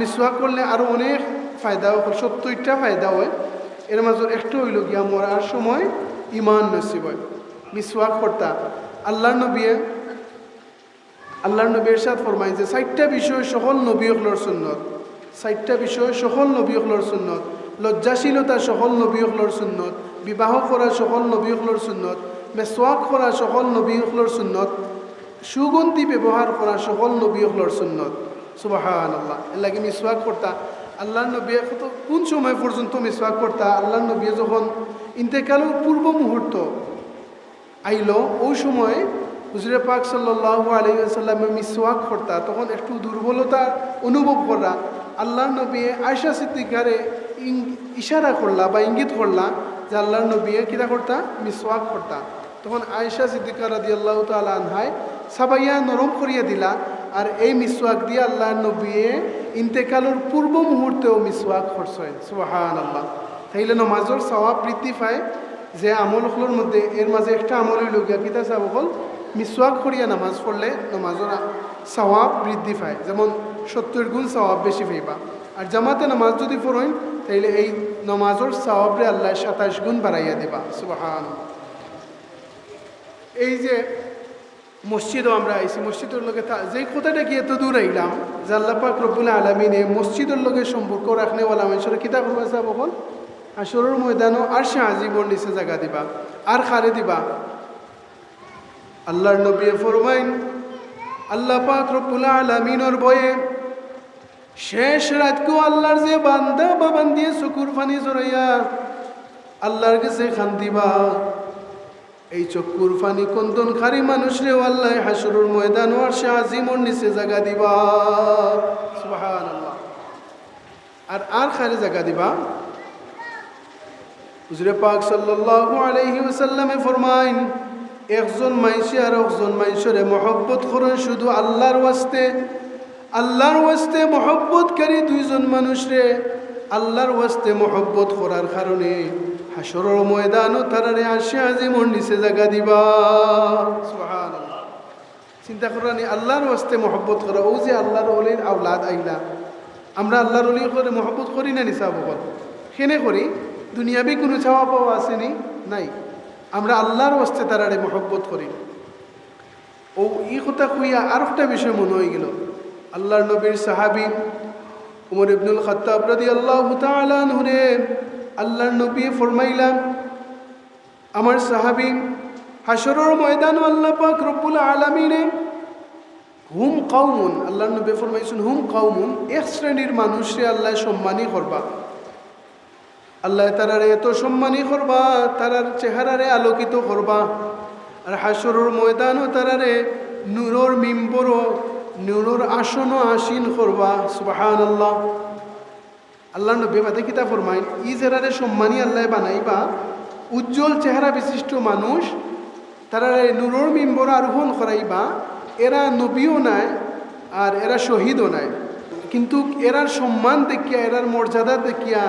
মিসওয়াক করলে আরও অনেক ফায়দা হয়, সত্তরটা ফায়দা হয়। এর মাজত একটা হইল গিয়া মরার সময় ইমান নসিব হয়, মিসওয়াক করতা। আল্লাহ নবিয়ে আল্লাহর নবী এরশাদ ফরমাই যে চারটা বিষয় সকল নবী হকলর সুন্নত, চারটা বিষয় সকল নবী হকলর সুন্নত, লজ্জাশীলতা সকল নবী হকলর সুন্নত, বিবাহ করা সকল নবী হকলর সুন্নত, মেসওয়াক করা সকল নবী হকলর সুন্নত, সুগন্ধি ব্যবহার করা সকল নবী হকলর সুন্নত। সুবাহান আল্লাহ এর লাগে মিসওয়াক করতা। আল্লাহ নবী কত কোন সময় পর্যন্ত মিসওয়াক করতা? আল্লাহ নবী যখন ইন্তেকালের পূর্ব মুহূর্ত আইল, ওই সময় হুজুরে পাক সাল্লাহ আলাইসাল্লামে মিসওয়াক করতা। তখন একটু দুর্বলতা অনুভব করা আল্লাহ নবী আয়সা সিদ্দিকারে ইশারা করলা বা ইঙ্গিত করলা যে আল্লাহ নবী কিরা করতা? মিসওয়াক করতা। তখন আয়সা সিদ্দিকা রাদি আল্লাহ তালা আনহায় সাবাইয়া নরম করিয়া দিলা। আর এই মিসওয়াক দিয়ে আল্লাহ নবী ইন্তেকালের পূর্ব মুহূর্তেও মিসওয়াক করছেন সুবাহান আল্লাহ তাইলে নমাজর সওয়াব বৃদ্ধি পায়। যে আমলগুলোর মধ্যে এর মাঝে একটা আমল হইল গিয়া কিতা চাব হল? মিসওয়াক করিয়া নামাজ পড়লে নামাজের সওয়াব বৃদ্ধি পায়। যেমন সত্তর গুণ সওয়াব বেশি পাইবা। আর জামাতে নামাজ যদি পড়েন, তাইলে এই নামাজের সওয়াবরে আল্লাহ সাতাশ গুণ বাড়াইয়া দিবা। সুবাহান এই যে মসজিদও আমরা আইসি মসজিদের তা- যেই কথাটা কি এত দূর আইলাম জাল্লাপাক রব্বুল আলমিনে মসজিদের লগে সম্পর্ক রাখনেওয়ালা মানুষের কিতাব করবা বকল আসরের ময়দানও আর সে আজীবন নিচে জায়গা দিবা, আর খারে দিবা। আল্লাহর নবী ফরমাইন, আল্লাহ পাক রব্বুল আলমিনর বয়ে শেষ রাতকেও আল্লাহর যে বান্দা বা বান্দিয়ে চকুর ফানি জড়াইয়া আল্লাহর কাছে খান দিবা। এই চক্কুর ফানি কন্দন খারি মানুষ রে আল্লাহ, হাসুরুর ময়দান আর সে আজিমর নিচে জায়গা দিবা। আর আর খারে জায়গা দিবা? হুজুরে পাক সাল্লাল্লাহু আলাইহি ওয়াসাল্লামে ফরমাইন, একজন মাইসে আর একজন মাইসরে মহব্বত করেন শুধু আল্লাহর ওয়াস্তে। আল্লাহর ওয়াস্তে মহব্বতকারী দুইজন মানুষরে আল্লাহর ওয়াস্তে মহব্বত করার কারণে হাসরের ময়দানও তারারে আসে আজিমর নিচে জাগা দিবা। সুবহানাল্লাহ। চিন্তা করানি আল্লাহর ওয়াস্তে মহব্বত করা, ও যে আল্লাহর অলির আওলাদ আইলা। আমরা আল্লাহর অলি করে মহব্বত করি না নিসা বকল সেনে করি? দুনিয়াবি কোনো চাওয়া পাওয়া আসেনি নাই। আমরা আল্লাহর ওয়াস্তে তারারে মহব্বত করি। ও, ই কথা কইয়া আর একটা বিষয় মনে হয়ে গেল। আল্লাহর নবীর সাহাবি উমর ইবনুল খত্তাব রাদি আল্লাহ হুরে আল্লাহর নবী ফরমাইলাম, আমার সাহাবি হাসরের ময়দান আল্লাহ পাক রব্বুল আলামিনে, হুম কাউমুন আল্লাহ নবী ফরমাইছেন, হুম কাউমুন এক শ্রেণির মানুষরে আল্লাহ সম্মানী করবা। আল্লাহ তারারে এত সম্মানী করবা, তারার চেহারারে আলোকিত করবা। আর হাসরের ময়দানও তারারে নূরর মিম্বরও, নূরর আসনও আসীন করবা সুবাহান আল্লাহ আল্লাহ নবী বাদে কিতা ফরমাইন, ই জেরারে সম্মানী আল্লাহ বানাইবা, উজ্জ্বল চেহারা বিশিষ্ট মানুষ, তারা নূরর মিম্বর আরোহণ করাইবা, এরা নবীও নাই আর এরা শহীদও নাই। কিন্তু এরার সম্মান দেখিয়া, এরার মর্যাদা দেখিয়া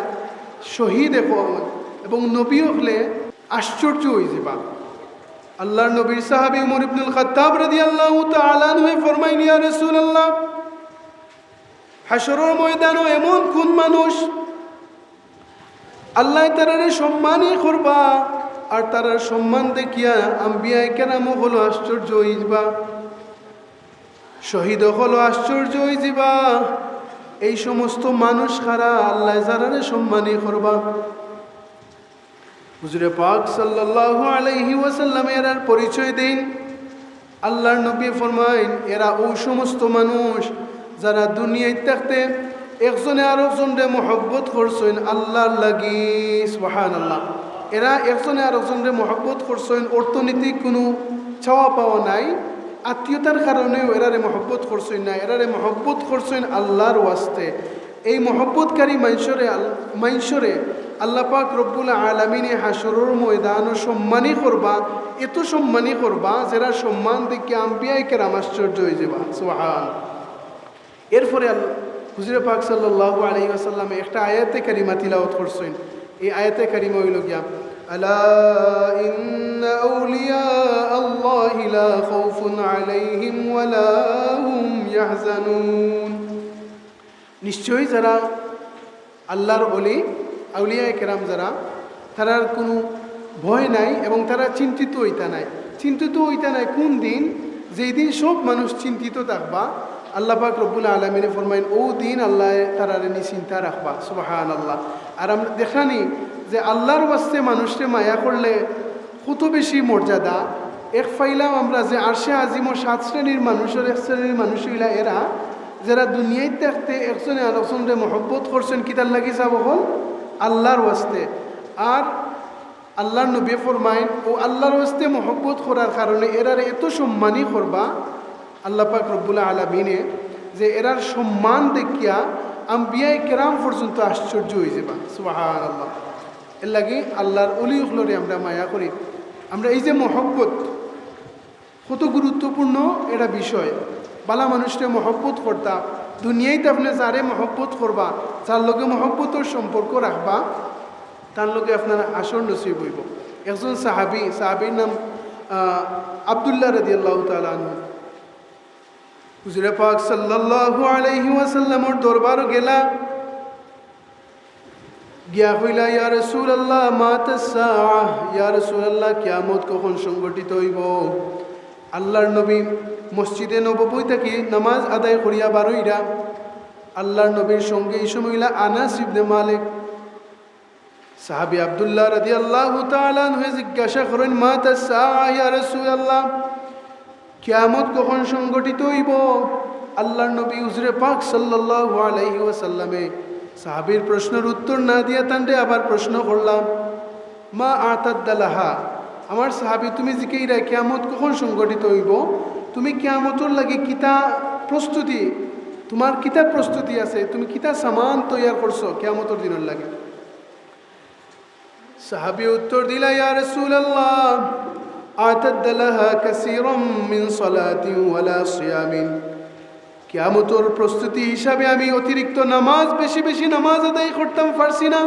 শহীদ এবং নবী হলে আশ্চর্য হয়ে যাবা। আল্লাহর নবীর সাহাবী উমর ইবনুল খাত্তাব রাদিয়াল্লাহু তাআলা আনহু ফরমাইন, ইয়া রাসূলুল্লাহ হাসরের ময়দানও এমন কোন মানুষ, আল্লাহ তারারে সম্মানই করবা আর তারার সম্মান দেখিয়া আম্বিয়ায় কেরামও হলো আশ্চর্য হইবা শহীদ হলো আশ্চর্য হইবা এই সমস্ত মানুষ খারা আল্লাহ যারারে সম্মানই করবা। হুজুরে পাক সাল্লাল্লাহু আলাইহি ওয়াসাল্লাম এরার পরিচয় দিন। আল্লাহর নবী ফরমাইন, এরা ওই সমস্ত মানুষ যারা দুনিয়ায় থাকতে একজনে আর একজনরে মহব্বত করছেন আল্লাহর লাগি সুহান আল্লাহ এরা একজনে আর একজনরে মহব্বত করছেন অর্থনৈতিক কোনো চাওয়া পাওয়া নাই, আত্মীয়তার কারণেও এরারে মহব্বত করছেন না, এরারে মহব্বত করছেন আল্লাহর ওয়াস্তে। এই মহব্বতকারী মাইশরে মাইশরে আল্লাহ পাক রব্বুল আলমিনে হাসরের ময়দান ও সম্মানই করবা, এত সম্মানই করবা, যারা সম্মান দেখে আম্বিয়াই কেরাম আশ্চর্য হয়ে যাবা সোহান এরপরে আল- হুজুরে পাক সাল্লাহ আলহি আসাল্লামে একটা আয়াতে কারিমা তিলাওয়াত করছেন। এই আয়াতে কারিমা হইল গিয়া, আলা নিশ্চয়ই যারা আল্লাহর অলি আউলিয়া কেরাম যারা তারার কোনো ভয় নাই এবং তারা চিন্তিত হইতা নাই। চিন্তিত হইতা নাই কোন দিন? যেই দিন সব মানুষ চিন্তিত থাকবা আল্লাহ পাক রব্বুল আলমিনে ফরমাইন, ও দিন আল্লাহ তারার চিন্তা রাখবা। সুবাহান আল্লাহ আর আমরা দেখানি যে আল্লাহর বাস্তে মানুষকে মায়া করলে কত বেশি মর্যাদা। এক ফাইলাম আমরা যে আরশে আজিমর সাত শ্রেণির মানুষের এক শ্রেণির মানুষ হইলা এরা, যারা দুনিয়ায় থাকতে একজনে আরেকজনরে মহব্বত করছেন কিতার লাগি যাব হল আল্লাহর ওয়াস্তে। আর আল্লাহর নবী ফরমাইন, ও আল্লাহর ওয়াস্তে মহব্বত করার কারণে এরার এত সম্মানই করবা আল্লাহ পাক রব্বুল আলমিনে যে এরার সম্মান দেখিয়া আম্বিয়াই কেরাম পর্যন্ত আশ্চর্য হয়ে যাবা। সুবাহান আল্লাহ এর লাগে আল্লাহর অলি উখলরে আমরা মায়া করি। আমরা এই যে মহব্বত, কত গুরুত্বপূর্ণ এটা বিষয়। বালা মানুষকে মহব্বত করতা দুনিয়াইতে আপনি যারে মহব্বত করবা, যার লগে মহব্বতের সম্পর্ক রাখবা, তার লগে আপনার আসর নসিব হইব। একজন সাহাবি, সাহাবির নাম আবদুল্লাহ রদি আল্লাহ তালু হুজুরে পাক সাল্লাল্লাহু আলাইহি ওয়াসাল্লামর দরবার গেলা গিয়া হইলা ইয়া রাসূলুল্লাহ মাতা সাআহ ইয়া রাসূলুল্লাহ, কিয়ামত কখন সংগঠিত হইব? আল্লাহর নবী মসজিদে নববী থাকি নামাজ আদায় করিয়া বারইরা আল্লাহর নবীর সঙ্গে এই সময়লা আনাস ইবনে মালিক। সাহাবী আব্দুল্লাহ রাদিয়াল্লাহু তাআলা হয়ে জিজ্ঞাসা করেন মাতা সাআহ ইয়া রাসূলুল্লাহ? কিয়ামত কখন সংগঠিত হইব? আল্লাহর নবী হুজরে পাক সাল্লাল্লাহু আলাইহি ওয়াসাল্লামে সাহাবীর প্রশ্নের উত্তর না দিয়া তান্ডে আবার প্রশ্ন করলাম, মা আতাদ্দালাহা? আমার সাহাবী, তুমি জিকেইরা কিয়ামত কখন সংগঠিত হইব? তুমি কিয়ামতর লাগে কিতা প্রস্তুতি, তোমার কিতা প্রস্তুতি আছে, তুমি কিতা সামান তৈয়ার করছ কিয়ামতর দিনের লাগে? সাহাবী উত্তর দিলা, ইয়া রাসূলুল্লাহ আতাদ লাহা কাসীরাম মিন সালাতিন ওয়ালা সিয়ামিন কিয়ামতর প্রস্তুতি হিসাবে আমি অতিরিক্ত নামাজ, বেশি বেশি নামাজ আদায় করতাম পারছি না।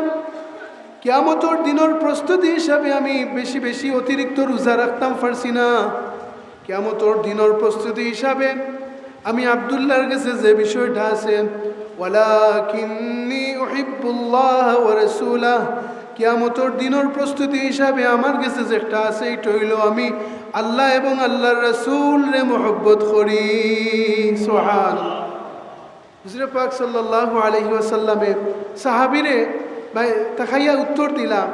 কিয়ামতর দিনের প্রস্তুতি হিসাবে আমি বেশি বেশি অতিরিক্ত রোজা রাখতাম পারছি না। কিয়ামতর দিনের প্রস্তুতি হিসাবে আমি আবদুল্লাহর কাছে যে বিষয়টা আছে, ওয়ালাকিন্নি উহিব্বুল্লাহ ওয়া রাসূলাহ কিয়ামতর দিনের প্রস্তুতি হিসাবে আমার কাছে যেটা আছে, এটা হইল আমি আল্লাহ এবং আল্লাহর রসুল রে মোহব্বত করি। সোহান হুজরে পাক সাল্লাল্লাহু আলাইহি ওয়াসাল্লামে সাহাবিরে ভাই তাকাইয়া উত্তর দিলাম,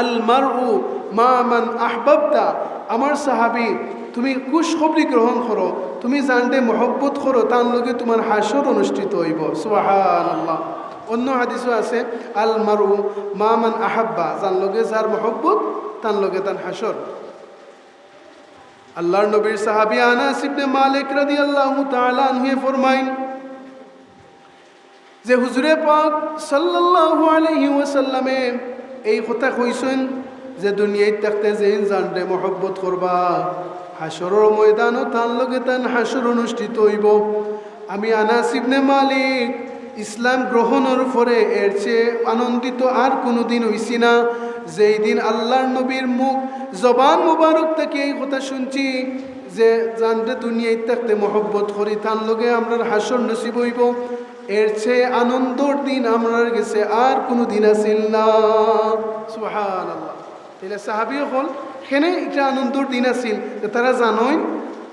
আল মারউ মা মান আহবাবতা। আমার সাহাবি, তুমি কুশ খবরি গ্রহণ করো, তুমি জানতে মহব্বত করো, তার লগে তোমার হাসর অনুষ্ঠিত হইব। সুবহান আল্লাহ অন্য হাদিসও আছে আল মারু মা মান আহাব্বা, যার লগে যার মহব্বত, তার লগে তার হাসর। আল্লাহর নবীর সাহাবি আনাস ইবনে মালিক রাদিয়াল্লাহু তাআলা আনহু ফরমাইন যে হুজুরে পাক সাল্লাল্লাহু আলাইহি ওয়াসাল্লামে এই কথা কইছেন যে, দুনিয়ায় থাকতে যে জানতে মহব্বত করবা, হাসরের ময়দানও তার লগে তান হাসর অনুষ্ঠিত হইব। আমি আনাস ইবনে মালিক ইসলাম গ্রহণের পরে এর চেয়ে আনন্দিত আর কোনো দিন হইছি না। যেই দিন আল্লাহর নবীর মুখ, জবান মুবারক থেকে এই কথা শুনছি যে জানতে দুনিয়ায় থাকতে মহব্বত করি, তার লগে আমরা হাসর নসিব হইব। এর চেয়ে আনন্দর দিন আমরার গেছে আর কোনো দিন আসিল না। তাহলে সাহাবি হল সেনে এটা আনন্দর দিন আছিল যে তারা জানইন,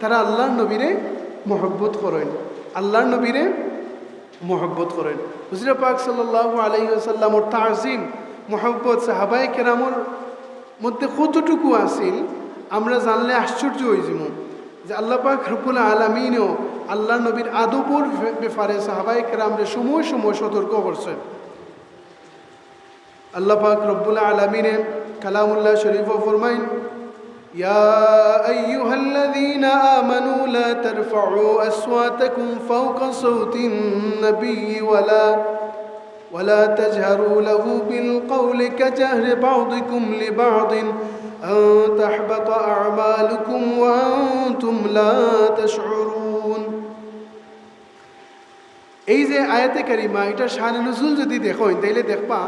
তারা আল্লাহর নবীরে মহব্বত করেন। আল্লাহর নবীরে মহব্বত করেন। হুজরে পাক সাল্লাল্লাহু আলাইহি ওয়াসাল্লামর তাজিম, মহব্বত সাহাবাই কেরামর মধ্যে কতটুকু আছিল, আমরা জানলে আশ্চর্য হয়ে যাব যে আল্লাহ পাক রব্বুল আলমিনও আল্লাহ নবীর আদবর ব্যাপারে সাহাবাই কেরামরে সময় সময় সতর্ক করছেন। আল্লাহ পাক রব্বুল আলমিনে কালামুল্লাহ শরীফ ফরমাইন يا أيها الذين آمنوا لا ترفعوا أصواتكم فوق صوت النبي ولا ولا تجهروا له بالقول كجهر بعضكم لبعض أن تحبط أعمالكم وأنتم لا تشعرون এই যে আয়াতে কারিমা এটা শানে নজুল যদি দেখো তাইলে দেখবা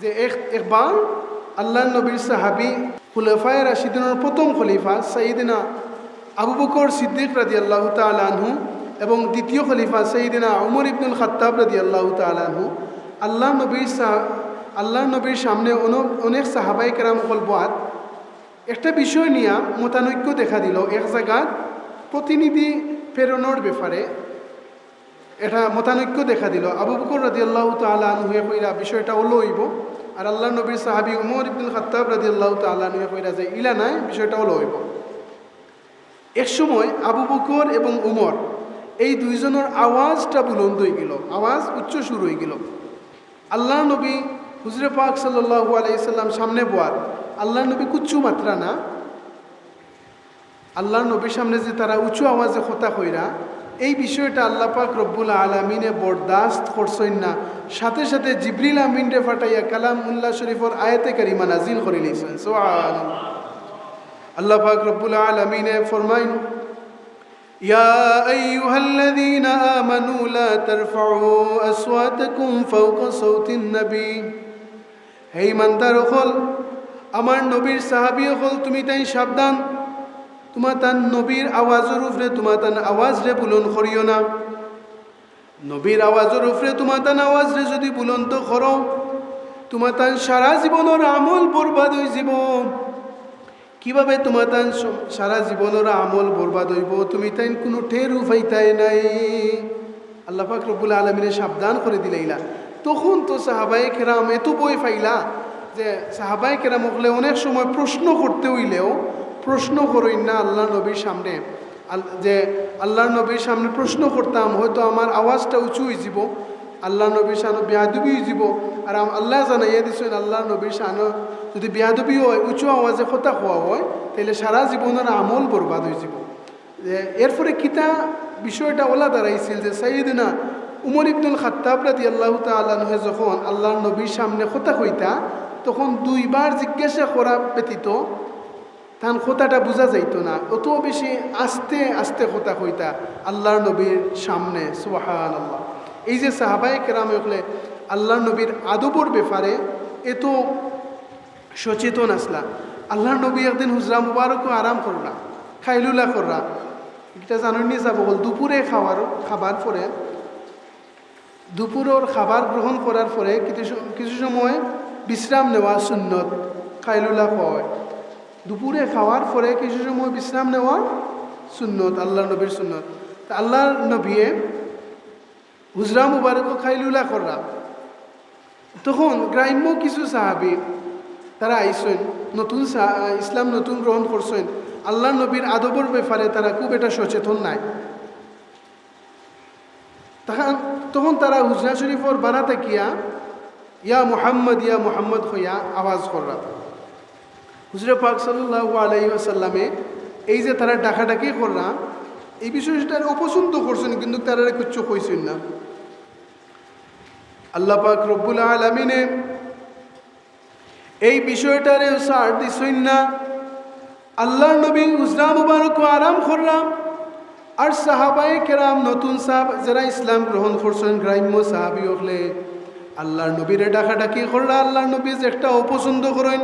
যে একবার আল্লাহ নবীর সাহাবি খুলেফায় রাশিদিনের প্রথম খলিফা সাইদিনা আবু বকর সিদ্দিক রাজি আল্লাহ তালহু এবং দ্বিতীয় খলিফা সঈদিনা উমর ইবনুল খাত্তাব রাদি আল্লাহ তালাহু আল্লাহ নবীর আল্লাহ নবীর সামনে অন- অনেক সাহাবাই কেরাম কলবাত একটা বিষয় নিয়ে মতানৈক্য দেখা দিল, এক জায়গাত প্রতিনিধি প্রেরণের ব্যাপারে। এটা মতানৈক্য দেখা দিল। আবু বকর রাজি আল্লাহ তালুয়ে কইরা বিষয়টা লইব আর আল্লাহ নবীর সাহাবি উমর ইবনুল খাত্তাব রাজি আল্লাহ তালুয়ে কইরা যে, ইলা নাই বিষয়টা লইব। এক সময় আবু বকর এবং উমর এই দুইজনের আওয়াজটা বুলন্দ হয়ে গেল, আওয়াজ উচ্চ সুর হয়ে গেল। আল্লাহ নবী হুজরে পাক সাল্লাহু আলাইসাল্লাম সামনে বোয়ার আল্লাহ নবী কুচ্ছু মাত্রা না। আল্লাহ নবীর সামনে যে তারা উঁচু আওয়াজে কথা কইরা এই বিষয়টা আল্লাহ পাক রব্বুল আলমিনে বরদাস্ত করছেন না সাথে সাথে জিবরিল আমিনরে ফাটাইয়া কালাম উল্লাহ শরীফর আয়াতে কারিমা নাজিল করে লিখছেন সুবহানাল্লাহ আল্লাহ পাক রব্বুল আলমিনে ফরমাইন يا أيها الذين آمنوا لا ترفعوا أصواتكم فوق صوت النبي হে ইমানদার হল আমার নবীর সাহাবি হল তুমি তাই সাবধান তোমার তান নবীর আওয়াজের উপরে, তোমার তান আওয়াজ রে বুলন করিও না। নবীর আওয়াজের উপরে তোমার তান আওয়াজ রে যদি বুলন্ত করো, তোমার তান সারা জীবনের আমল বরবাদ হয়ে যাব। কীভাবে তোমার তান সারা জীবনের আমল বরবাদ হইব, তুমি তাই কোনো টের উপাইতাই নাই। আল্লাহ পাক রব্বুল আলমিনে সাবধান করে দিলাইলা। তখন তো সাহাবাই কেরাম এত বই পাইলা যে সাহাবাই কেরাম অনেক সময় প্রশ্ন করতে হইলেও প্রশ্ন করই না আল্লাহ নবীর সামনে। যে আল্লাহ নবীর সামনে প্রশ্ন করতাম, হয়তো আমার আওয়াজটা উঁচু হয়ে যাব, আল্লাহ নবীর সানো বেয়াদবি হয়ে যাব। আর আল্লাহ জানাইয়া দিছেন, আল্লাহ নবীর সানো যদি বেয়াদবি হয়, উঁচু আওয়াজে কথা খোয়া হয় তাহলে সারা জীবনের আমল বরবাদ হয়ে যাব। যে এরপরে কিতা বিষয়টা ওলা দাঁড়াইছিল যে সাইদিনা উমর ইবনুল খাত্তাব রাদি আল্লাহ তালহে যখন আল্লাহ নবীর সামনে কথা কইতা, তখন দুইবার জিজ্ঞাসা করা ব্যতীত তান কথাটা বোঝা যাইত না। অত বেশি আস্তে আস্তে কথা কইতা আল্লাহর নবীর সামনে সুবাহান আল্লাহ এই যে সাহাবাই কেরামে হলে আল্লাহ নবীর আদবর ব্যাপারে এত সচেতন আসলা। আল্লাহর নবী একদিন হুজরা মুবারকও আরাম করলা খাইলুলা কররা এটা জানুনি যাব বল, দুপুরে খাওয়ার, খাবার পরে, দুপুরের খাবার গ্রহণ করার পরে কিছু কিছু সময় বিশ্রাম নেওয়া সুন্নত খাইলুলা হয়। দুপুরে খাওয়ার পরে কিছু সময় বিশ্রাম নেওয়া সুন্নত আল্লাহ নবীর সুন্নত। তা আল্লাহর নবীয়ে হুজরা মুবারকও খাইলুলা কররা। তখন গ্রাম্য কিছু সাহাবি তারা আইসেন, নতুন ইসলাম নতুন গ্রহণ করছেন। আল্লাহ নবীর আদবর ব্যাপারে তারা খুব এটা সচেতন নাই। তখন তারা হুজরা শরীফর বানাতে তাকিয়া ইয়া মুহাম্মদ ইয়া মুহাম্মদ হইয়া আওয়াজ কররা। হুজরে পাক সাল্লাহ আলাই আসাল্লামে এই যে তারা ডাকাডাকি কররা, এই বিষয়টা অপছন্দ করছেন, কিন্তু তারা কিচ্ছু কইছেন না। আল্লাহ পাক রব্বুল আলমিনে এই বিষয়টারে সার দিছইন না। আল্লাহ নবী উজরা মুবারক আরাম করলাম আর সাহাবাই কেরাম নতুন সাহাব যারা ইসলাম গ্রহণ করছেন, গ্রাম্য সাহাবি হলে আল্লাহর নবীরে ডাকাডাকি করলা আল্লাহর নবী যে একটা অপছন্দ করেন।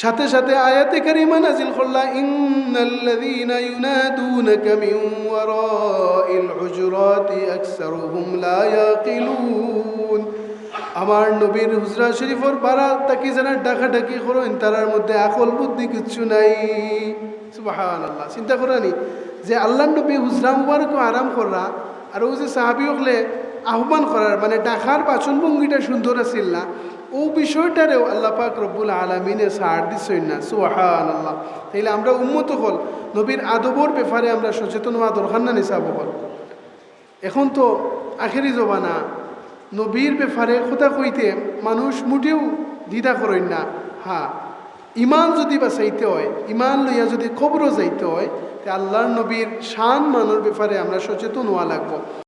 সাথে সাথে আয়াতে কারিমা নাজিল করলা, ইন্নাল্লাযীনা ইউনাদুনাকা মিন ওয়ারাইল হুজুরাতি আকসারুহুম লা ইয়াকিলুন। আমার নবীর হুজরা শরীফর বারা তাকি যারা ডাকাডাকি করেন, তারার মধ্যে আকল বুদ্ধি কিচ্ছু নাই। সুবহানাল্লাহ। চিন্তা করানি যে আল্লাহর নবী হুজরা মুবারকও আরাম করা আর ও যে সাহাবি হলে আহ্বান করার মানে ডাকার বাচন ভঙ্গিটা সুন্দর আছিল না। ও বিষয়টারেও আল্লাহ পাক রব্বুল আলমিনে সার দিছই না সুহান আল্লাহ তাইলে আমরা উন্মত হল, নবীর আদবর ব্যাপারে আমরা সচেতন হওয়া দরকার না নিসাব হল। এখন তো আখেরি জবানা নবীর ব্যাপারে কথা কইতে মানুষ মোটেও দ্বিধা করেন না। হ্যাঁ ইমান যদি বাঁচাইতে হয় ইমান লইয়া যদি খবরও যাইতে হয়, তে আল্লাহর নবীর শান মানোর ব্যাপারে আমরা সচেতন হওয়া লাগবো।